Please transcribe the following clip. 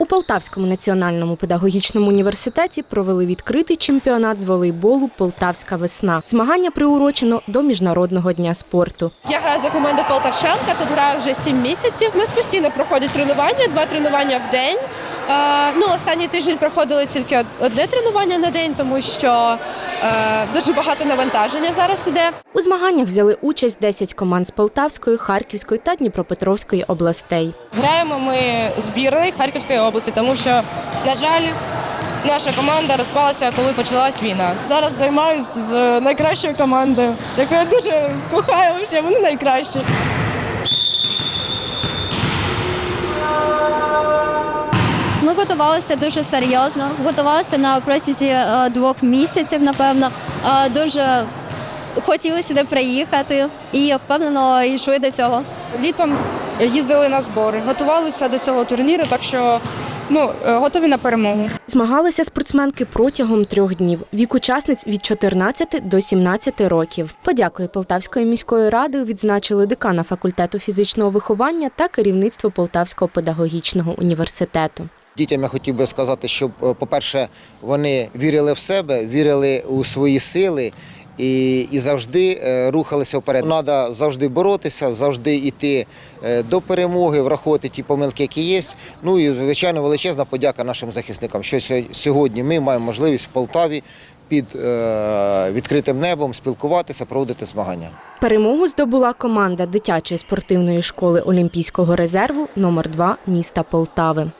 У Полтавському національному педагогічному університеті провели відкритий чемпіонат з волейболу Полтавська весна. Змагання приурочено до Міжнародного дня спорту. Я граю за команду Полтавчанка, тут граю вже сім місяців. У нас постійно проходять тренування, два тренування в день. Е, ну, останній тиждень проходили тільки одне тренування на день, тому що е, дуже багато навантаження зараз іде. У змаганнях взяли участь 10 команд з Полтавської, Харківської та Дніпропетровської областей. Граємо ми збірної Харківської області, тому що, на жаль, наша команда розпалася, коли почалась війна. Зараз займаюся з найкращою командою, яку я дуже кохаю, вони найкращі. Ми готувалися дуже серйозно, готувалися на протязі е, двох місяців, напевно. Е, Дуже хотіли сюди приїхати і впевнено йшли до цього. Літом їздили на збори, готувалися до цього турніру, так що ну, е, готові на перемогу. Змагалися спортсменки протягом трьох днів. Вік учасниць від 14 до 17 років. Подякою Полтавської міської ради відзначили декана факультету фізичного виховання та керівництво Полтавського педагогічного університету. Дітям я хотів би сказати, щоб, е, по-перше, вони вірили в себе, вірили у свої сили і, і завжди е, рухалися вперед. Треба завжди боротися, завжди йти е, до перемоги, враховувати ті помилки, які є. Ну і звичайно величезна подяка нашим захисникам, що сьогодні ми маємо можливість в Полтаві під відкритим небом спілкуватися, проводити змагання. Перемогу здобула команда дитячої спортивної школи Олімпійського резерву номер 2 міста Полтави.